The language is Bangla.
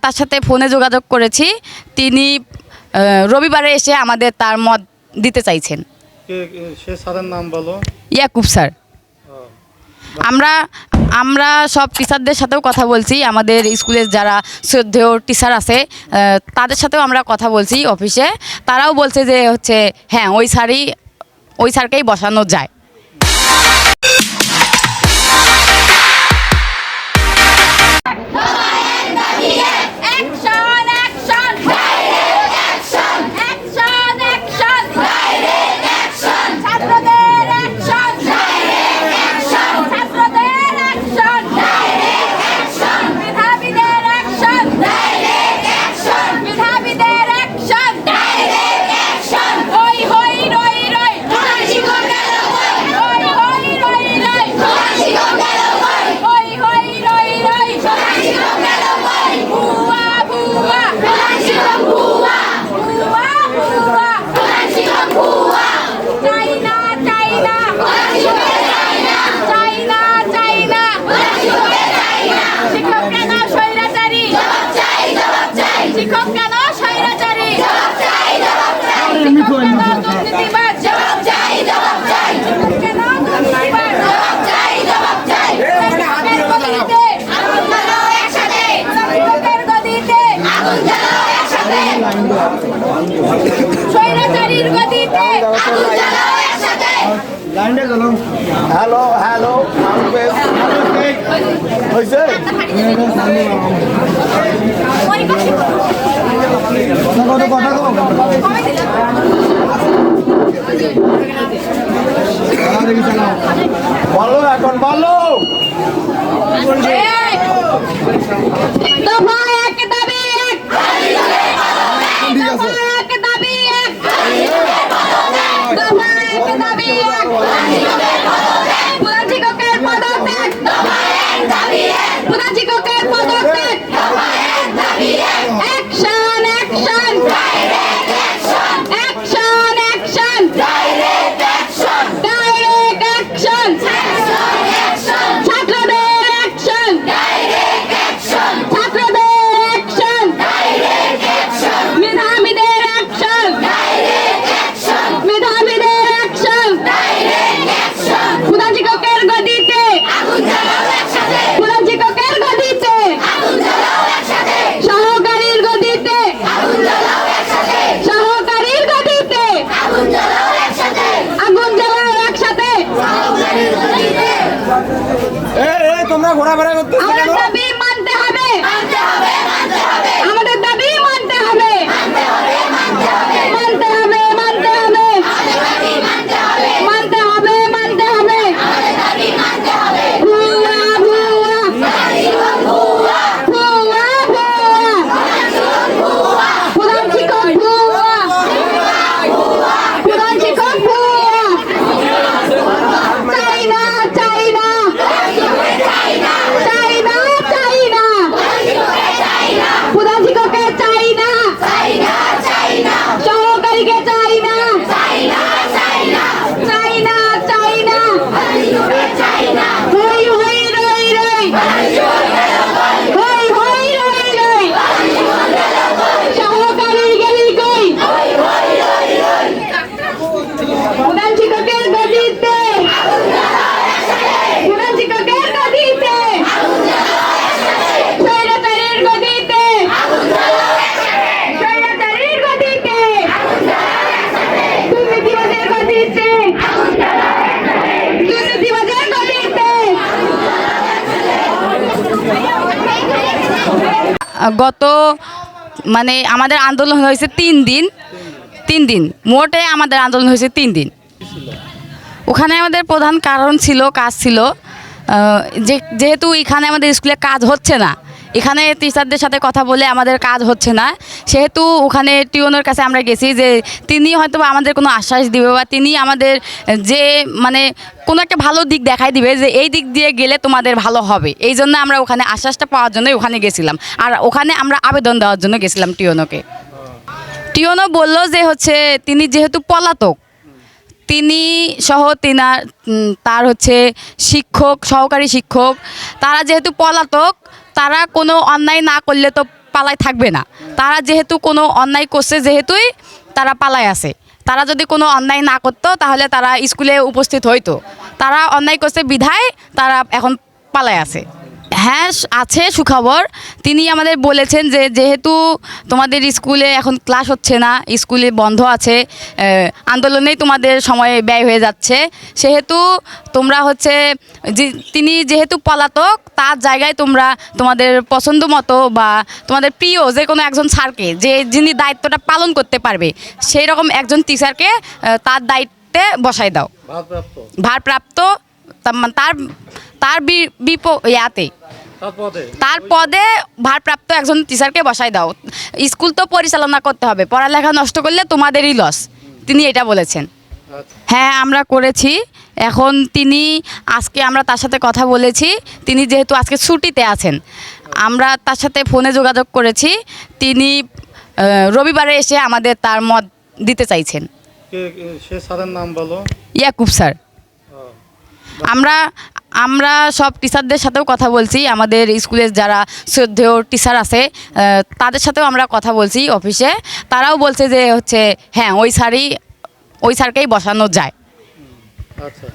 তার সাথে ফোনে যোগাযোগ করেছি। তিনি রবিবারে এসে আমাদের তার মত দিতে চাইছেন। কে- কে- সে স্যারের নাম বলো। ইয়াকুব স্যার। আমরা আমরা সব টিচারদের সাথেও কথা বলছি। আমাদের স্কুলের যারা শ্রদ্ধেয় টিচার আছে তাদের সাথেও আমরা কথা বলছি অফিসে। তারাও বলছে যে হচ্ছে হ্যাঁ ওই স্যারই ওই স্যারকেই বসানো যায়। হ্যালো হ্যালো হয়েছে কথা কথা বলো এখন বলো। এক 不但这个 ঘোরাফেরা করতেছো গত মানে আমাদের আন্দোলন হয়েছে তিন দিন তিন দিন। মোটে আমাদের আন্দোলন হয়েছে তিন দিন। ওখানে আমাদের প্রধান কারণ ছিল, কাজ ছিল যেহেতু এখানে আমাদের স্কুলে কাজ হচ্ছে না এখানে টিচারদের সাথে কথা বলে আমাদের কাজ হচ্ছে না। সেহেতু ওখানে টিউনের কাছে আমরা গেছি যে তিনি হয়তো আমাদের কোনো আশ্বাস দিবে বা তিনি আমাদের যে মানে কোনো একটা ভালো দিক দেখাই দিবে যে এই দিক দিয়ে গেলে তোমাদের ভালো হবে। এই জন্য আমরা ওখানে আশ্বাসটা পাওয়ার জন্য ওখানে গেছিলাম। আর ওখানে আমরা আবেদন দেওয়ার জন্য গেছিলাম টিওনোকে টিওনো বলল যে হচ্ছে তিনি যেহেতু পলাতক, তিনি সহ তিনার তার হচ্ছে শিক্ষক, সহকারী শিক্ষক, তারা যেহেতু পলাতক তারা কোনো অন্যায় না করলে তো পালায় থাকবে না। তারা যেহেতু কোনো অন্যায় করছে, যেহেতুই তারা পালায় আছে। তারা যদি কোনো অন্যায় না করতো, তাহলে তারা স্কুলে উপস্থিত হইতো। তারা অন্যায় করছে বিধায় তারা এখন পালায় আছে। হ্যাঁ আছে সুখবর। তিনি আমাদের বলেছেন যে যেহেতু তোমাদের স্কুলে এখন ক্লাস হচ্ছে না স্কুলে বন্ধ আছে আন্দোলনেই তোমাদের সময় ব্যয় হয়ে যাচ্ছে। সেহেতু তোমরা হচ্ছে যে তিনি যেহেতু পলাতক তার জায়গায় তোমরা তোমাদের পছন্দ মতো বা তোমাদের প্রিয় যে কোনো একজন স্যারকে যে যিনি দায়িত্বটা পালন করতে পারবে সেই রকম একজন টিচারকে তার দায়িত্বে বসাই দাও। ভারপ্রাপ্ত। তার তার বিপ ইয়াতে। তার পদে ভারপ্রাপ্ত একজন টিচারকে বসাই দাও। স্কুল তো পরিচালনা করতে হবে পড়ালেখা নষ্ট করলে তোমাদেরই লস তিনি এটা বলেছেন। আচ্ছা। হ্যাঁ আমরা করেছি। এখন তিনি আজকে আমরা তার সাথে কথা বলেছি। তিনি যেহেতু আজকে ছুটিতে আছেন আমরা তার সাথে ফোনে যোগাযোগ করেছি। তিনি রবিবারে এসে আমাদের তার মত দিতে চাইছেন। ইয়াকুব স্যার। আমরা আমরা সব টিচারদের সাথেও কথা বলছি। আমাদের স্কুলের যারা শ্রদ্ধেয় টিচার আছে তাদের সাথেও আমরা কথা বলছি অফিসে। তারাও বলছে যে হচ্ছে হ্যাঁ ওই স্যারই ওই স্যারকেই বসানো যায়। আচ্ছা